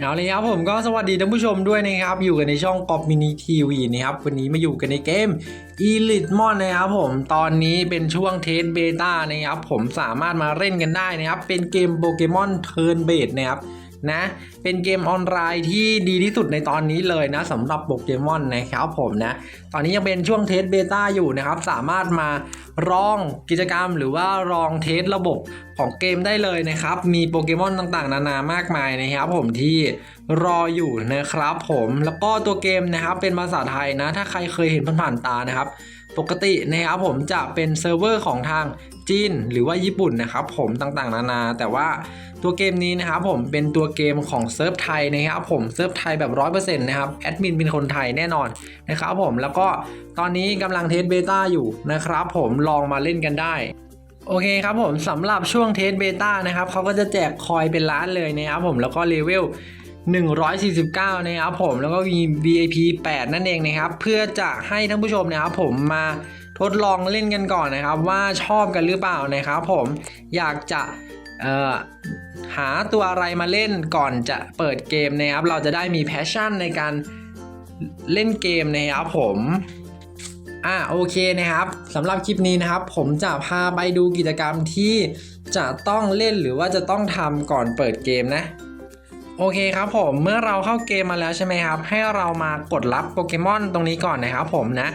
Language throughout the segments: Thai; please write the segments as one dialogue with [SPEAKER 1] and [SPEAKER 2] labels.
[SPEAKER 1] เอาเลยครับผมก็สวัสดีท่านผู้ชมด้วยนะครับ อยู่กันในช่องกอบมินิทีวีนะครับ วันนี้มาอยู่กันในเกม Elite m o n นะครับผมตอนนี้เป็นช่วงเทสเบต้านะครับ ผมสามารถมาเล่นกันได้นะครับ เป็นเกมโปเกมอนเทิร์นเบดนะครับ นะ เป็นเกมออนไลน์ที่ดีที่สุดในตอนนี้เลยนะสำหรับโปเกมอนนะครับผมนะ ตอนนี้ยังเป็นช่วงเทสเบต้าอยู่นะครับ สามารถมาลองกิจกรรมหรือว่าลองเทสระบบของเกมได้เลยนะครับ มีโปเกมอนต่างๆ นานามากมายนะครับผมที่รออยู่นะครับ ผมแล้วก็ตัวเกมนะครับเป็นภาษาไทยนะ ถ้าใครเคยเห็นผ่านๆตานะครับ ปกตินะครับผมจะเป็นเซิร์ฟเวอร์ของทาง จีนหรือว่าญี่ปุ่นนะครับผมต่างๆ นานา แต่ว่าตัวเกมนี้นะครับผมเป็นตัวเกมของเซิร์ฟไทยนะครับผมเซิร์ฟไทยแบบ100%นะครับแอดมินเป็นคนไทยแน่นอนนะครับผมแล้วก็ตอนนี้กำลังเทสเบต้าอยู่นะครับผมลองมาเล่นกันได้โอเคครับผมสำหรับช่วงเทสเบต้านะครับเขาก็จะแจกคอยเป็นล้านเลยนะครับผมแล้วก็เลเวล 149 นะครับผมแล้วก็มี VIP 8 นั่นเองนะครับ เพื่อจะให้ท่านผู้ชมนะครับผมมาทดลองเล่นกันก่อนนะครับ ว่าชอบกันหรือเปล่านะครับ ผมอยากจะหาตัวอะไรมาเล่นก่อนจะเปิดเกมนะครับ เราจะได้มีแพชชั่นในการเล่นเกมนะครับผมอ่าโอเคนะครับสำหรับคลิปนี้นะครับ ผมจะพาไปดูกิจกรรมที่จะต้องเล่นหรือว่าจะต้องทำก่อนเปิดเกมนะ โอเคครับผมเมื่อเราเข้าเกมมาแล้วใช่ไหมครับ ให้เรามากดรับโปเกมอนตรงนี้ก่อนนะครับผมนะ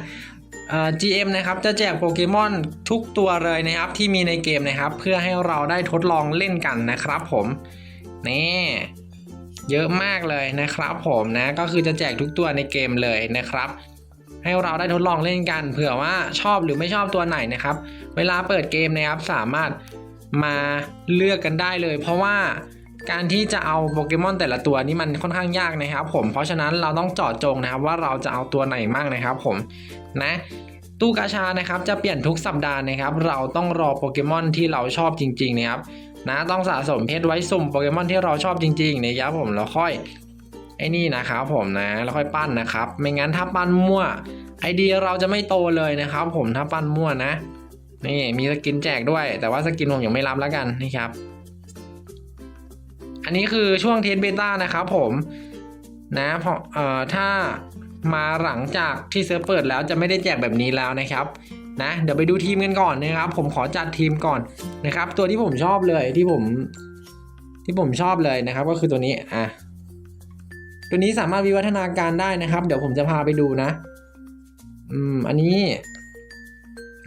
[SPEAKER 1] เอ่อ GM นะครับจะแจกโปเกมอนทุกตัวเลยนะครับที่มีในเกมนะครับ เพื่อให้เราได้ทดลองเล่นกันนะครับผมนี่เยอะมากเลยนะครับผมนะก็คือจะแจกทุกตัวในเกมเลยนะครับ ให้เราได้ทดลองเล่นกันเผื่อว่าชอบหรือไม่ชอบตัวไหนนะครับ เวลาเปิดเกมนะครับสามารถมาเลือกกันได้เลย เพราะว่า การที่จะเอาโปเกมอนแต่ละตัวนี่มันค่อนข้างยากนะครับ ผมเพราะฉะนั้นเราต้องเจาะจงนะครับว่าเราจะเอาตัวไหนมากนะครับ ผมนะตู้กาชานะครับจะเปลี่ยนทุกสัปดาห์นะครับ เราต้องรอโปเกมอนที่เราชอบจริงๆนะครับนะต้องสะสมเพชรไว้สุ่มโปเกมอนที่เราชอบจริงๆนะครับผมแล้วค่อยไอ้นี่นะครับผมนะแล้วค่อยปั้นนะครับ ไม่งั้นถ้าปั้นมั่วไอเดียเราจะไม่โตเลยนะครับ ผมถ้าปั้นมั่วนะนี่มีสกินแจกด้วย แต่ว่าสกินผมยังไม่รับแล้วกันนี่ครับ อันนี้คือช่วงเทสเบต้านะครับผมนะเพราะเอ่อถ้ามาหลังจากที่เซิร์ฟเปิดแล้วจะไม่ได้แจกแบบนี้แล้วนะครับนะเดี๋ยวไปดูทีมกันก่อนนะครับ ผมขอจัดทีมก่อนนะครับ ตัวที่ผมชอบเลยที่ผมที่ผมชอบเลยนะครับ ก็คือตัวนี้อะตัวนี้สามารถวิวัฒนาการได้นะครับ เดี๋ยวผมจะพาไปดูนะ อืมอันนี้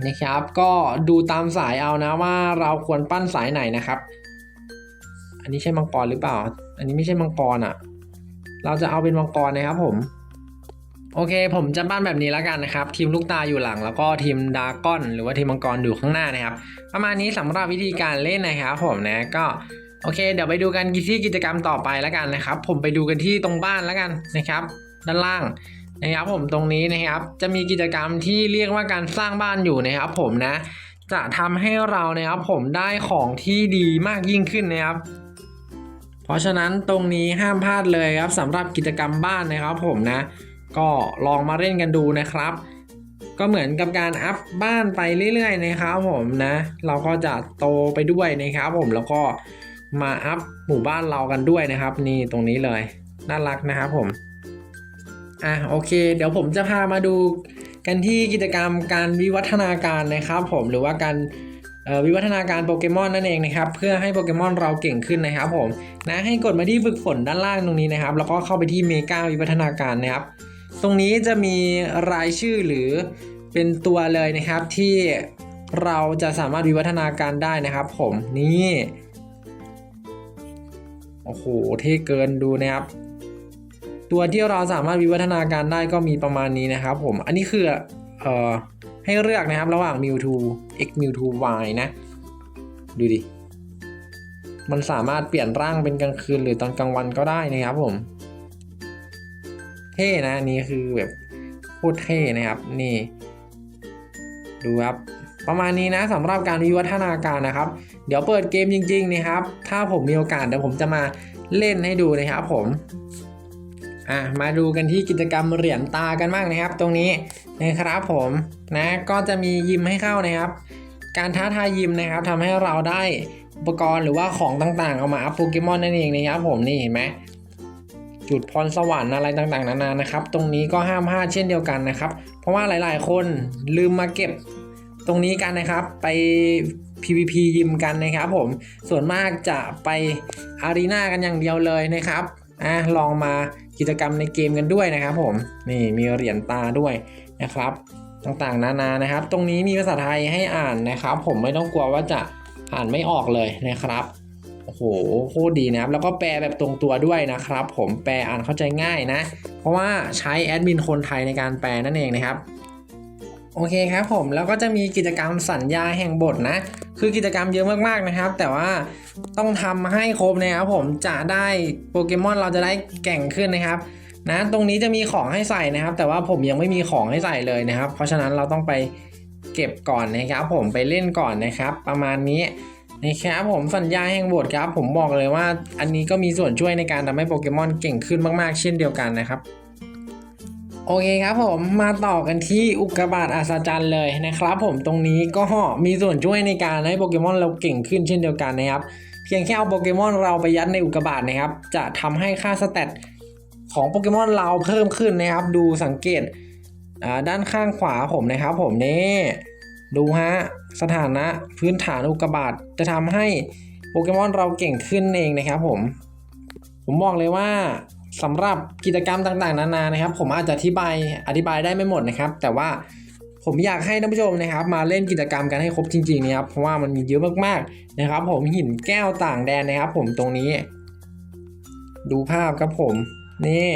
[SPEAKER 1] นะครับ ก็ดูตามสายเอานะว่าเราควรปั้นสายไหนนะครับ อันนี้ใช่มังกรหรือเปล่า อันนี้ไม่ใช่มังกรอะ่ะ เราจะเอาเป็นมังกรนะครับผม โอเค ผมจะปั้นแบบนี้แล้วกันนะครับ ทีมลูกตาอยู่หลัง แล้วก็ทีมดราก้อน หรือว่าทีมมังกรอยู่ข้างหน้านะครับ ประมาณนี้สำหรับวิธีการเล่นนะครับผมนะก็โอเค เดี๋ยวไปดูกันที่กิจกรรมต่อไปแล้วกันนะครับ ผมไปดูกันที่ตรงบ้านแล้วกันนะครับ ด้านล่างนะครับผมตรงนี้นะครับ จะมีกิจกรรมที่เรียกว่าการสร้างบ้านอยู่นะครับ ผมนะจะทำให้เรานะครับผมได้ของที่ดีมากยิ่งขึ้นนะครับ เพราะฉะนั้นตรงนี้ห้ามพลาดเลยครับสำหรับกิจกรรมบ้านนะครับผมนะ ก็ลองมาเล่นกันดูนะครับ ก็เหมือนกับการอัพบ้านไปเรื่อยๆนะครับผมนะ เราก็จะโตไปด้วยนะครับผมแล้วก็มาอัพหมู่บ้านเรากันด้วยนะครับ นี่ตรงนี้เลยน่ารักนะครับผมอะโอเค เดี๋ยวผมจะพามาดูกันที่กิจกรรมการวิวัฒนาการนะครับ ผมหรือว่าการ วิวัฒนาการโปเกมอนนั่นเองนะครับเพื่อให้โปเกมอนเราเก่งขึ้นนะครับผมนะให้กดมาที่ฝึกฝนด้านล่างตรงนี้นะครับ แล้วก็เข้าไปที่เมกาวิวัฒนาการนะครับ ตรงนี้จะมีรายชื่อหรือเป็นตัวเลยนะครับที่เราจะสามารถวิวัฒนาการได้นะครับ ผมนี่โอ้โหเท่เกินดูนะครับ ตัวที่เราสามารถวิวัฒนาการได้ก็มีประมาณนี้นะครับ ผมอันนี้คือเอ่อ ให้เลือกนะครับ ระหว่าง Mewtwo X Mewtwo Y นะ ดูดิ มันสามารถเปลี่ยนร่างเป็นกลางคืนหรือตอนกลางวันก็ได้นะครับผม เท่นะนนี้คือแบบโคตรเท่นะครับ นี่ ดูครับประมาณนี้นะสำหรับการวิวัฒนาการนะครับ เดี๋ยวเปิดเกมจริงๆนะครับ ถ้าผมมีโอกาสเดี๋ยวผมจะมาเล่นให้ดูนะครับผม อะมาดูกันที่กิจกรรมเหรียญตากันบ้างนะครับ ตรงนี้นะครับผมนะก็จะมียิมให้เข้านะครับ การท้าทายยิมนะครับทำให้เราได้อุปกรณ์หรือว่าของต่างๆ เอามาอัพโปเกมอนนั่นเองนะครับผมนี่เห็นไหมจุดพรสวรรค์อะไรต่างๆ นานานะครับ ตรงนี้ก็ห้ามพลาดเช่นเดียวกันนะครับ เพราะว่าหลายๆ คนลืมมาเก็บตรงนี้กันนะครับ ไป PVP ยิมกันนะครับผมส่วนมากจะไปอารีนากันอย่างเดียวเลยนะครับ อะลองมากิจกรรมในเกมกันด้วยนะครับผมนี่มีเหรียญตาด้วยนะครับ ต่างๆนานานะครับ ตรงนี้มีภาษาไทยให้อ่านนะครับ ผมไม่ต้องกลัวว่าจะอ่านไม่ออกเลยนะครับโอ้โหโคตรดีนะครับ แล้วก็แปลแบบตรงตัวด้วยนะครับ ผมแปลอ่านเข้าใจง่ายนะ เพราะว่าใช้แอดมินคนไทยในการแปลนั่นเองนะครับ โอเคครับผมแล้วก็จะมีกิจกรรมสัญญาแห่งบทนะ คือกิจกรรมเยอะมากๆนะครับ แต่ว่าต้องทำให้ครบนะครับผมจะได้โปเกมอนเราจะได้แก่งขึ้นนะครับนะตรงนี้จะมีของให้ใส่นะครับ แต่ว่าผมยังไม่มีของให้ใส่เลยนะครับ เพราะฉะนั้นเราต้องไปเก็บก่อนนะครับผมไปเล่นก่อนนะครับ ประมาณนี้นะครับผมสัญญาแห่งบทครับ ผมบอกเลยว่าอันนี้ก็มีส่วนช่วยในการทำให้โปเกมอนเก่งขึ้นมากๆ เช่นเดียวกันนะครับ โอเคครับผมมาต่อกันที่อุกกาบาตอัศจรรย์เลยนะครับผมตรงนี้ก็มีส่วนช่วยในการให้โปเกมอนเราเก่งขึ้นเช่นเดียวกันนะครับ เพียงแค่เอาโปเกมอนเราไปยัดในอุกกาบาตนะครับ จะทำให้ค่าสเตตของโปเกมอนเราเพิ่มขึ้นนะครับ ดูสังเกตด้านข้างขวาผมนะครับผมนี่ดูฮะสถานะพื้นฐานอุกกาบาตจะทำให้โปเกมอนเราเก่งขึ้นเองนะครับผมผมบอกเลยว่า สำหรับกิจกรรมต่างๆ นานานะครับ ผมอาจจะอธิบายอธิบายได้ไม่หมดนะครับ แต่ว่าผมอยากให้ท่านผู้ชมนะครับ มาเล่นกิจกรรมกันให้ครบจริงๆนะครับเพราะว่ามันมีเยอะมากๆนะครับ ผมหินแก้วต่างแดนนะครับ ผมตรงนี้ ดูภาพครับผมนี่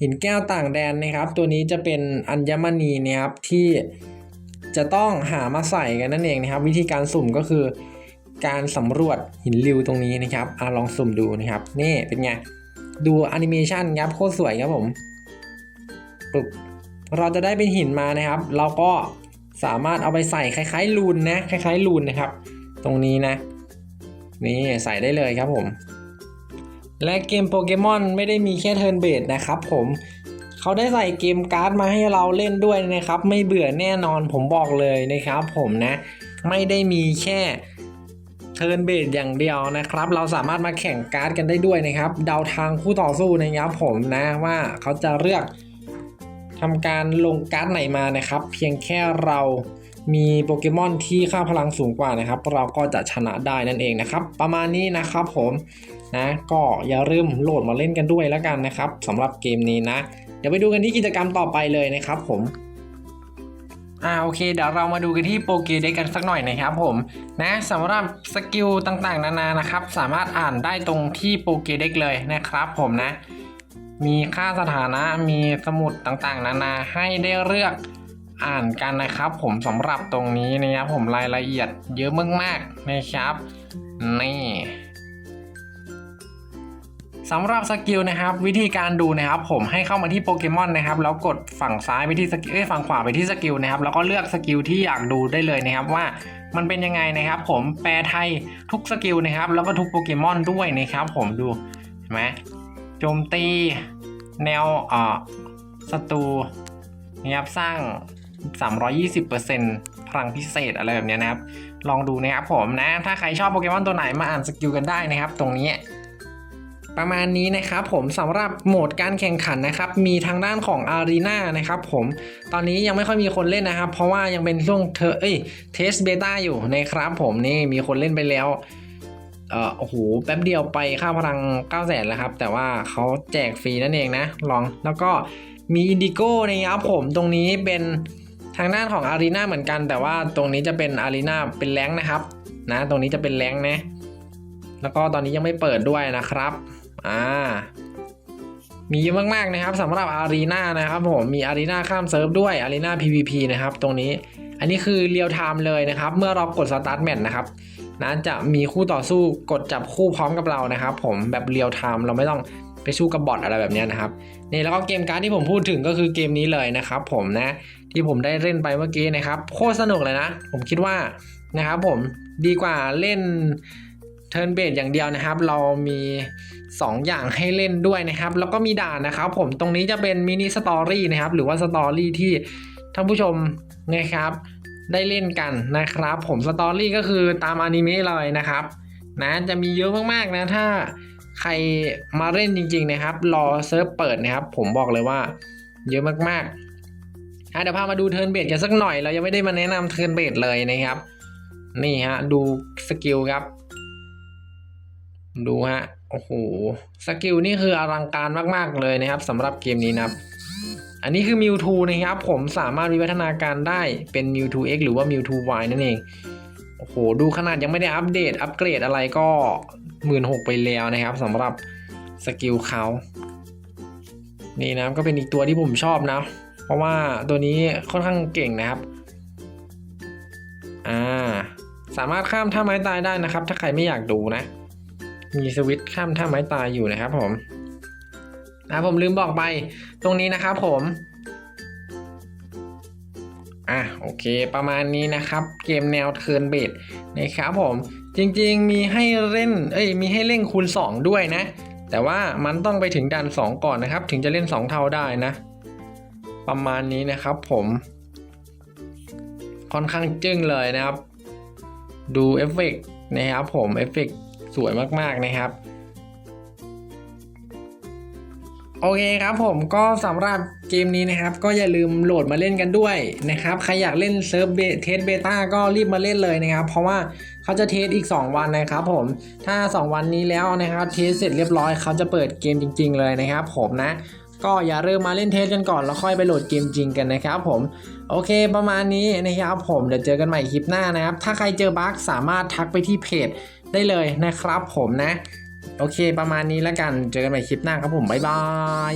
[SPEAKER 1] หินแก้วต่างแดนนะครับ ตัวนี้จะเป็นอัญมณีนะครับที่จะต้องหามาใส่กันนั่นเองนะครับ วิธีการสุ่มก็คือ การสำรวจหินริวตรงนี้นะครับอะลองสุ่มดูนะครับ นี่เป็นไง ดูแอนิเมชันครับโคตรสวยครับผมปึ๊บเราจะได้เป็นหินมานะครับ เราก็สามารถเอาไปใส่คล้ายๆ ลูนนะคล้ายๆลูนนะครับ ตรงนี้นะ นี่ใส่ได้เลยครับผม และเกมโปเกมอนไม่ได้มีแค่เทิร์นเบดนะครับผมเขาได้ใส่เกมการ์ดมาให้เราเล่นด้วยนะครับ ไม่เบื่อแน่นอนผมบอกเลยนะครับผมนะ ไม่ได้มีแค่ เทิร์นเบดอย่างเดียวนะครับ เราสามารถมาแข่งการ์ดกันได้ด้วยนะครับ เดาทางคู่ต่อสู้นะครับผมนะว่าเขาจะเลือกทำการลงการ์ดไหนมานะครับ เพียงแค่เรามีโปเกมอนที่ค่าพลังสูงกว่านะครับ เราก็จะชนะได้นั่นเองนะครับ ประมาณนี้นะครับผมนะก็อย่าลืมโหลดมาเล่นกันด้วยแล้วกันนะครับสำหรับเกมนี้นะ เดี๋ยวไปดูกันที่กิจกรรมต่อไปเลยนะครับผม อ่าโอเคเดี๋ยวเรามาดูกันที่โปเกเด็กกันสักหน่อยนะครับผมนะสำหรับสกิลต่างๆ นานานะครับ สามารถอ่านได้ตรงที่โปเกเด็กเลยนะครับผมนะ มีค่าสถานะมีสมุดต่างๆ นานาให้ได้เลือกอ่านกันนะครับผมสำหรับตรงนี้นะครับผมรายละเอียดเยอะมากๆนะครับนี่ สำหรับสกิลนะครับวิธีการดูนะครับผมให้เข้ามาที่โปเกมอนนะครับแล้วกดฝั่งซ้ายไปที่สกิลเอ้ยฝั่งขวาไปที่สกิลนะครับแล้วก็เลือกสกิลที่อยากดูได้เลยนะครับว่ามันเป็นยังไงนะครับผมแปลไทยทุกสกิลนะครับแล้วก็ทุกโปเกมอนด้วยนะครับผมดูเห็นไหมโจมตี แนวเอ่อศัตรูนะครับสร้าง 320%พลังพิเศษอะไรแบบนี้นะครับ ลองดูนะครับผมนะ ถ้าใครชอบโปเกมอนตัวไหนมาอ่านสกิลกันได้นะครับ ตรงนี้ ประมาณนี้นะครับผมสำหรับโหมดการแข่งขันนะครับมีทางด้านของอารีนานะครับผมตอนนี้ยังไม่ค่อยมีคนเล่นนะครับ เพราะว่ายังเป็นช่วงเธอเอ้ยเทสเบต้าอยู่นะครับผมนี่มีคนเล่นไปแล้วเออโอ้โหแป๊บเดียวไปค่าพลัง9 0 0 0 0แล้วครับ แต่ว่าเขาแจกฟรีนั่นเองนะ ลองแล้วก็มีอินดิโก้นะครับผมตรงนี้เป็นทางด้านของอารีนาเหมือนกัน แต่ว่าตรงนี้จะเป็นอารีนาเป็นแรงนะครับ นะ ตรงนี้จะเป็นแรงนะ แล้วก็ตอนนี้ยังไม่เปิดด้วยนะครับ อ่ามีเยอะมากๆนะครับสำหรับอารีนานะครับผมมีอารีนาข้ามเซิร์ฟด้วยอารีนา PVP นะครับตรงนี้อันนี้คือเรียลไทม์เลยนะครับ เมื่อเรากดสตาร์ทแมทนะครับนะจะมีคู่ต่อสู้กดจับคู่พร้อมกับเรานะครับ ผมแบบเรียลไทม์เราไม่ต้องไปสู้กับบอทอะไรแบบนี้นะครับนี่แล้วก็เกมการ์ดที่ผมพูดถึงก็คือเกมนี้เลยนะครับ ผมนะที่ผมได้เล่นไปเมื่อกี้นะครับโคตรสนุกเลยนะ ผมคิดว่านะครับผมดีกว่าเล่นเทิร์นเบสอย่างเดียวนะครับ เรามี 2 อย่างให้เล่นด้วยนะครับ แล้วก็มีด่านนะครับ ผมตรงนี้จะเป็นมินิสตอรี่นะครับ หรือว่าสตอรี่ที่ท่านผู้ชมนะครับได้เล่นกันนะครับ ผมสตอรี่ก็คือตามอนิเมะเลยนะครับนะจะมีเยอะมากๆนะถ้าใครมาเล่นจริงๆนะครับ รอเซิร์ฟเปิดนะครับ ผมบอกเลยว่าเยอะมากๆอะเดี๋ยวพามาดูเทิร์นเบดกันสักหน่อย เรายังไม่ได้มาแนะนำเทิร์นเบดเลยนะครับ นี่ฮะดูสกิลครับ ดูฮะ โอ้โห สกิลนี่คืออลังการมาก ๆ เลยนะครับสำหรับเกมนี้นะครับ อันนี้คือ Mewtwo นะครับ ผมสามารถวิวัฒนาการได้เป็น Mewtwo X หรือว่า Mewtwo Y นั่นเอง โอ้โห ดูขนาดยังไม่ได้อัปเดต อัปเกรดอะไรก็หมื่นหกไปแล้วนะครับสำหรับสกิลเขานี่นะก็เป็นอีกตัวที่ผมชอบนะ เพราะว่าตัวนี้ค่อนข้างเก่งนะครับ อ่า สามารถข้ามท่าไม้ตายได้นะครับ ถ้าใครไม่อยากดูนะ มีสวิตช์ข้ามท่าไม้ตายอยู่นะครับผมนะผมลืมบอกไปตรงนี้นะครับผมอะโอเค ประมาณนี้นะครับ เกมแนวเทิร์นเบดนะครับผมจริงๆมีให้เล่นเอ้ยมีให้เล่นคูณ 2 ด้วยนะ แต่ว่ามันต้องไปถึงดัน 2 ก่อนนะครับ ถึงจะเล่น 2 เท่าได้นะ ประมาณนี้นะครับผมค่อนข้างจึ้งเลยนะครับ ดูเอฟเฟกต์นะครับผมเอฟเฟกต์ สวยมากๆนะครับ โอเคครับผมก็สำหรับเกมนี้นะครับ ก็อย่าลืมโหลดมาเล่นกันด้วยนะครับ ใครอยากเล่นเซิร์ฟเทสเบต้าก็รีบมาเล่นเลยนะครับ เพราะว่าเขาจะเทสอีก 2 วันนะครับผมถ้า 2 วันนี้แล้วนะครับเทสเสร็จเรียบร้อยเขาจะเปิดเกมจริง ๆ เลยนะครับ ผมนะก็อย่าเริ่มมาเล่นเทสกันก่อนแล้วค่อยไปโหลดเกมจริงกันนะครับผมโอเคประมาณนี้นะครับผมเดี๋ยวเจอกันใหม่คลิปหน้านะครับ ถ้าใครเจอบั๊กสามารถทักไปที่เพจ ได้เลยนะครับผมนะ โอเคประมาณนี้แล้วกันเจอกันใหม่คลิปหน้าครับผม บ๊ายบาย